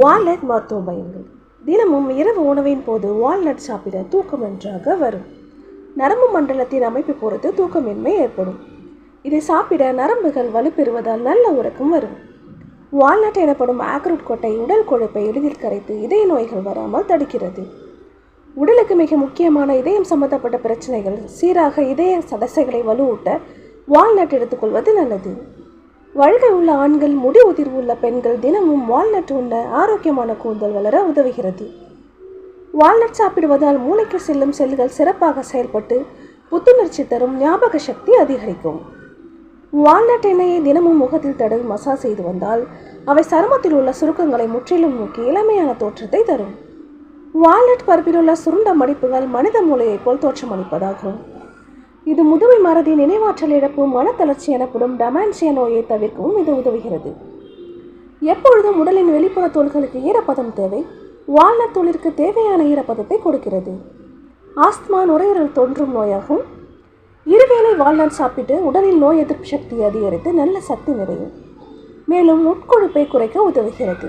Walnut மருத்துவ பயன்கள் தினமும் இரவு உணவின் போது வால்நட் சாப்பிட தூக்கம் நன்றாக வரும். நரம்பு மண்டலத்தின் அமைப்பு பொறுத்து தூக்கமின்மை ஏற்படும். இதை சாப்பிட நரம்புகள் வலுப்பெறுவதால் நல்ல உறக்கம் வரும். வால்நட் எனப்படும் ஆக்ரூட் கொட்டை உடல் கொழுப்பை எளிதில் கரைத்து இதய நோய்கள் வராமல் தடுக்கிறது. உடலுக்கு மிக முக்கியமான இதயம் சம்பந்தப்பட்ட பிரச்சனைகள் சீராக இதய சதசைகளை வலுவூட்ட வால்நட் எடுத்துக்கொள்வது நல்லது. வழுகை உள்ள ஆண்கள் முடி உதிர்வு உள்ள பெண்கள் தினமும் வால்நட் உண்ண ஆரோக்கியமான கூந்தல் வளர உதவுகிறது. வால்நட் சாப்பிடுவதால் மூளைக்கு செல்லும் செல்கள் சிறப்பாக செயல்பட்டு புத்துணர்ச்சி தரும் ஞாபக சக்தி அதிகரிக்கும். வால்நட் எண்ணெயை தினமும் முகத்தில் தடவி மசாஜ் செய்து வந்தால் அவை சருமத்தில் உள்ள சுருக்கங்களை முற்றிலும் நோக்கி இளமையான தோற்றத்தை தரும். வால்நட் பருப்பில் உள்ள சுருண்ட மடிப்புகள் மனித மூளையைப் போல் தோற்றமளிப்பதாகும். இது முதுமை மறதி நினைவாற்றல் இழப்பு மனத்தளர்ச்சி எனப்படும் டமான்சிய நோயை தவிர்க்கவும் இது உதவுகிறது. எப்பொழுதும் உடலின் வெளிப்புற தோள்களுக்கு ஈரப்பதம் தேவை. வால்நட் தோலிற்கு தேவையான ஈரப்பதத்தை கொடுக்கிறது. ஆஸ்துமா நுரையீரல் தோன்றும் நோயாகும். இருவேளை வால்நட் சாப்பிட்டு உடலில் நோய் எதிர்ப்பு சக்தி அதிகரித்து நல்ல சக்தி நிறையும். மேலும் உட்கொழுப்பை குறைக்க உதவுகிறது.